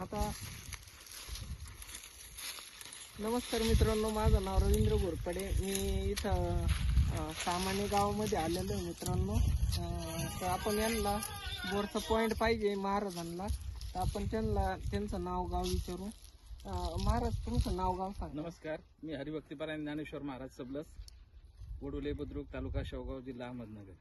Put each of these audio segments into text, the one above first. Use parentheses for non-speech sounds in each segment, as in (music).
आता नमस्कार मित्रांनो माझं नाव रवींद्र घोरपडे. मी इथं सामान्य गावामध्ये आलेलो आहे मित्रांनो. तर आपण यांना बोरचा पॉईंट पाहिजे महाराजांना. तर आपण त्यांना त्यांचं नाव गाव विचारू. महाराज तुमचं नाव गाव सांग. नमस्कार. मी हरिभक्तीपरायण ज्ञानेश्वर महाराज सबलस वडुले बुद्रुक तालुका शेवगाव जिल्हा अहमदनगर.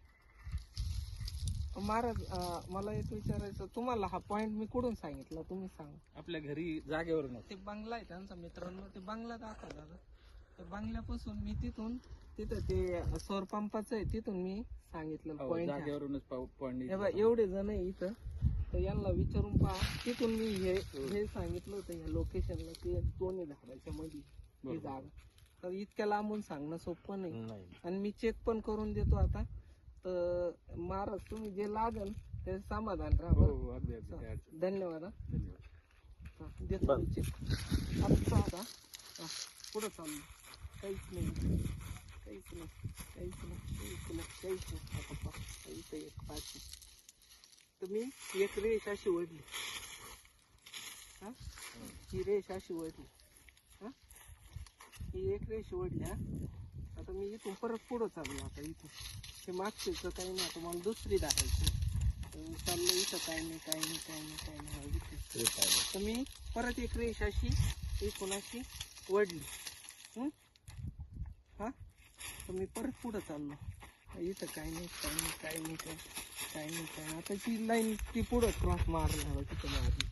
महाराज अं, मला एक विचारायचं तुम्हाला हा पॉईंट मी कुठून सांगितलं? तुम्ही सांगा. आपल्या घरी जागेवरूनच ते बंगला आहे त्यांचा मित्रांनो ते बंगला दाखवा दादा. त्या बंगल्यापासून मी तिथून तिथं ते सौर पंपाचं आहे तिथून मी सांगितलं हो, पॉईंट जागेवरूनच पॉईंट एवढे जण आहे इथं. तर यांना विचारून पहा. तिथून मी हे हे. सांगितलं होतं या लोकेशनला ते दोन्ही झाडाच्या मध्ये ही बरोबर. जागा. तर इतक्या लांबून सांगणं सोपं नाही. आणि मी चेक पण करून देतो आता. तर महाराज तुम्ही जे लागल ते समाधान राहा हो बरं. हो अगदी अगदी. काही अडचण नाही. धन्यवाद हा. धन्यवाद. हा, देतो मी check. आता आता हा, पुढं चाललो काहीच नाही. काहीच नाही. काहीच नाही. काहीच नाही. काहीच नाही. आता पहा, इथं एक पाच आहे. तर मी एक रेष अशी ओढली. हा? ही रेष अशी ओढली. हा? ही एक रेष ओढली हा? आता मी इथून परत पुढं चाललो आता इथून हे मागचं काही नाही आता मला दुसरी दाखायची तर चाललो इथं काही नाही काही नाही काही नाही काही नाही तर मी परत एक रेष अशी एकूण अशी वडली हं? हा? तर मी परत पुढं चाललो. इथं काही नाही काही नाही काही नाही काय काही नाही काय नाही. आता ती लाईन ती पुढं क्रॉस मारली तिथं मारली.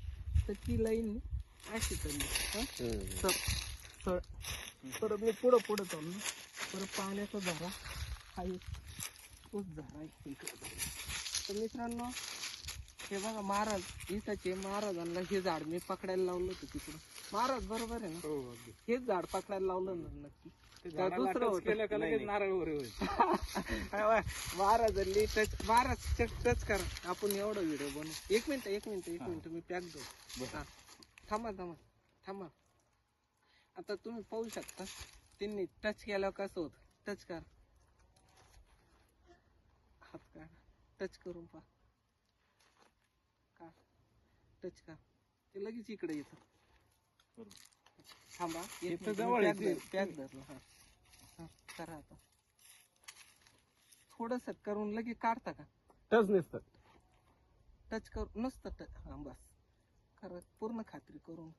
तर ती लाईन अशी चालली. हा? सर परत मी पुढं पुढं चाललो. परत पाण्याचा झारा हा एक तोच झारा आहे तर मित्रांनो हे बघा महाराज इथंचे महाराजांना हे झाड मी पकडायला लावलं होतं तिकडं. महाराज बरोबर आहे ना? हो हेच झाड पकडायला लावलं ना नक्की. का दुसरं होतं? नारळ (laughs) महाराजांनी टच महाराज टच टच करा. आपण एवढा व्हिडिओ बनवू. एक मिनिट एक मिनिट एक. मिनिट मी पॅक देऊ. हा. थांबा थांबा थांबा. आता तुम्ही पाहू शकता त्यांनी टच केल्यावर कसं होत? टच करा. हात काढा टच करून पहा. का? टच करा ते लगेच इकडे येतं. थांबा इथं जवळ. पॅक धरलं. हा. हा करा आता. थोडस करून लगेच काढता का? टच नसतं. टच कर नसतं टच हा बस. खरं पूर्ण खात्री करून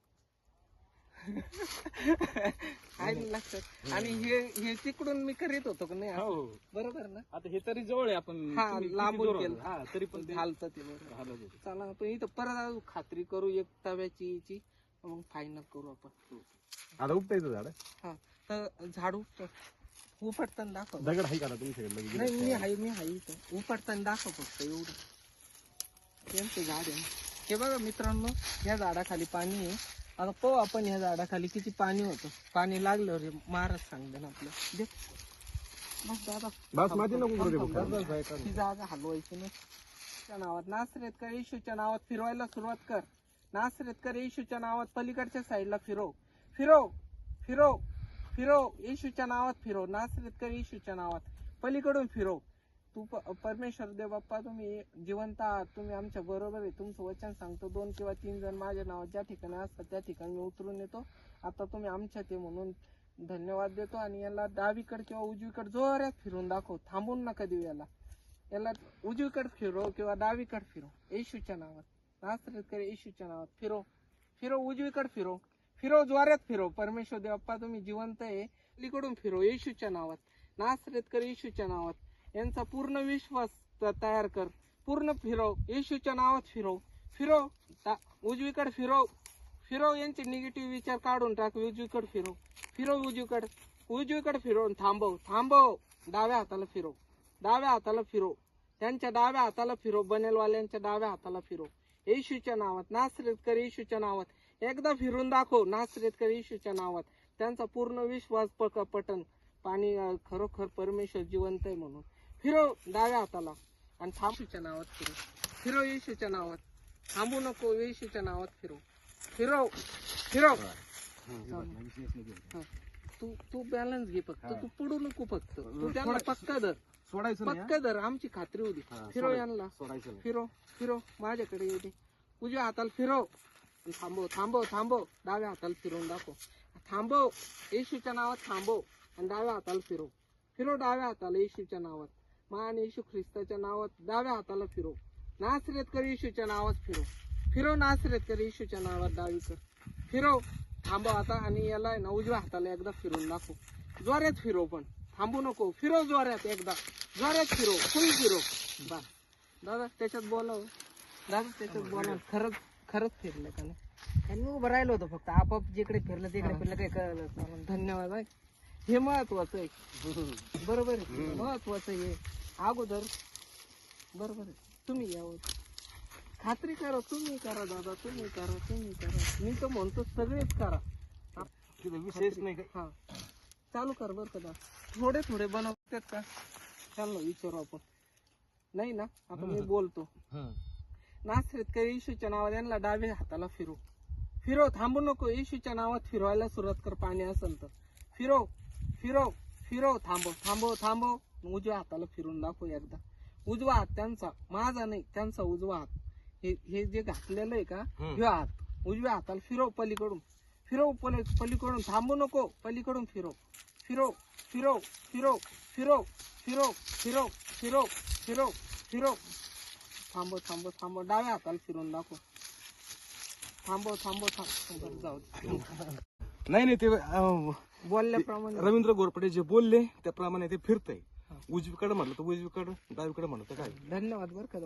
आहे ना लक्षात आणि हे हे तिकडून मी करीत होतो का नाही असं? हो. बरोबर ना? आता हे तरी जवळ आहे आपण हा, तुम्ही किती लांबून दूर केलं. हा तरी पण ते ते बरोबर. हालत होते. चला आपण इथं परत खात्री करू एक तव्याची याची मग फायनल करू आपण. आता उपटायचं झाड? हा तर झाडू उपटताना दाखव. दगड आहे का आता तुमच्याकडे? नाही मी आहे मी आहे इथं. उपटताना दाखव फक्त एवढं. त्यांचं झाड आहे. हे बघा मित्रांनो या झाडाखाली पाणी आहे. आता पाहू आपण ह्या झाडाखाली किती पाणी होतं. पाणी लागलं रे महाराज सांगते ना आपलं. दे. बस दादा. बस माती नको करू दे. ही जागा हलवायची नाही. त्या नावात नासरेतकर येशूच्या नावात फिरवायला सुरुवात कर. नासरेतकर येशूच्या नावात पलीकडच्या साईडला फिरव. फिरव फिरव फिरव येशूच्या नावात फिरव. नासरेतकर येशूच्या नावात. पलीकडून फिरव. तू परमेश्वर देव बाप्पा तुम्ही जिवंत आहात. तुम्ही आमच्या बरोबर आहे. तुमचं वचन सांगतो. दोन किंवा तीन जण माझ्या नावात ज्या ठिकाणी असतात त्या ठिकाणी मी उतरून येतो. आता तुम्ही आमच्या ते म्हणून धन्यवाद देतो आणि याला डावीकडे किंवा उजवीकडे जोरात फिरून दाखव. थांबून नका देऊ याला. याला उजवीकडे फिरो किंवा डावीकडे फिरो. येशूच्या नावात. नासरेतकर येशूच्या नावात. फिरो. फिरो उजवीकडे फिरो. फिरो जोरात फिरो. परमेश्वर देवप्पा तुम्ही जिवंत आहे. अलीकडून फिरो. येशूच्या नावात. नासरेतकर येशूच्या नावात. यांचा पूर्ण विश्वास त- तयार कर. पूर्ण फिरव. येशूच्या नावात फिरव. फिरव. उजवीकडे फिरव. फिरव यांचे निगेटिव्ह विचार काढून टाक. उजवीकडे फिरव. फिरव उजवीकडे. उजवीकडे फिरवून थांबव. थांबव. डाव्या हाताला फिरव. डाव्या हाताला फिरव. त्यांच्या डाव्या हाताला फिरव. बनेलवाल्यांच्या डाव्या हाताला फिरव. येशूच्या नावात. नासरेतकर येशूच्या नावात. एकदा फिरून दाखव. नासरेतकर येशूच्या नावात. त्यांचा पूर्ण विश्वास पक पटन. पाणी खरोखर परमेश्वर जिवंत आहे म्हणून. फिरव डाव्या हाताला. आणि थांबूच्या नावात फिरव फिरव येशूच्या नावात. थांबू नको येशूच्या नावात फिरव फिरव फिरव. तू तू बॅलन्स घे फक्त. तू पडू नको फक्त. तू त्यांना पक्का धर. सोडायचं पक्का धर. आमची खात्री होती. फिरव. यांना. सोडायचं नाही. फिरो फिरो. माझ्याकडे दे उजव्या हाताला फिरव थांबव थांबव थांबव. डाव्या हाताला फिरवून दाखव. थांबव. येशूच्या नावात थांबव. आणि डाव्या हाताला फिरव फिरव डाव्या हाताला येशूच्या नावात. मान येशू ख्रिस्ताच्या नावात डाव्या हाताला फिरव नासरेत कर येशूच्या नावात फिरव फिरव नासरेत कर येशूच्या नावात डावी कर. फिरव थांबव आता आणि याला ना उजव्या हाताला एकदा फिरवून दाखव. जोऱ्यात फिरव पण. थांबू नको. फिरव जोऱ्यात एकदा. जोऱ्यात फिरव फुल फिरव बस. दादा त्याच्यात बोलाव. दादा त्याच्यात बोला खरंच खरंच फिरलं का नाही? त्यांनी उभं राहिलो होतो फक्त. आपाप जिकडे फिरलं तिकडे. फिरलं काही कळलं. धन्यवाद आहे हे महत्वाचं आहे. बरोबर आहे. महत्वाचं आहे अगोदर बरोबर आहे. तुम्ही यावं खात्री करा तुम्ही करा दादा तुम्ही करा तुम्ही करा. मी तर म्हणतो सगळेच करा. विशेष नाही हा. चालू कर बरं का दादा. थोडे थोडे बनवतात का? चाललो विचारू आपण. नाही ना? आता मी बोलतो. नासरीत काही येशूच्या नावात यांना डाव्या हाताला फिरव. फिरव थांबू नको. येशूच्या नावात फिरवायला सुरुवात कर पाणी असेल तर. फिरव. फिरव फिरव थांबव थांबव थांबव. उजव्या हाताला फिरून दाखव एकदा. उजवा हात त्यांचा माझा नाही त्यांचा उजवा हात. हे हे जे घातलेलं आहे का? ह्यो हात. उजव्या हाताला फिरव पलीकडून. फिरव पली पलीकडून थांबू नको. पलीकडून फिरव फिरव फिरव फिरव फिरव फिरव फिरव फिरव फिरव फिरव थांबव थांबव थांबव. डाव्या हाताला फिरून दाखव. थांबव थांबव थांब जाऊ. नाही नाही ते बोलल्याप्रमाणे. रवींद्र गोरपडे जे बोलले त्याप्रमाणे ते फिरतंय. उजवीकडे म्हटलं तर उजवीकडे डावीकडे म्हणलं तर काय धन्यवाद बरं का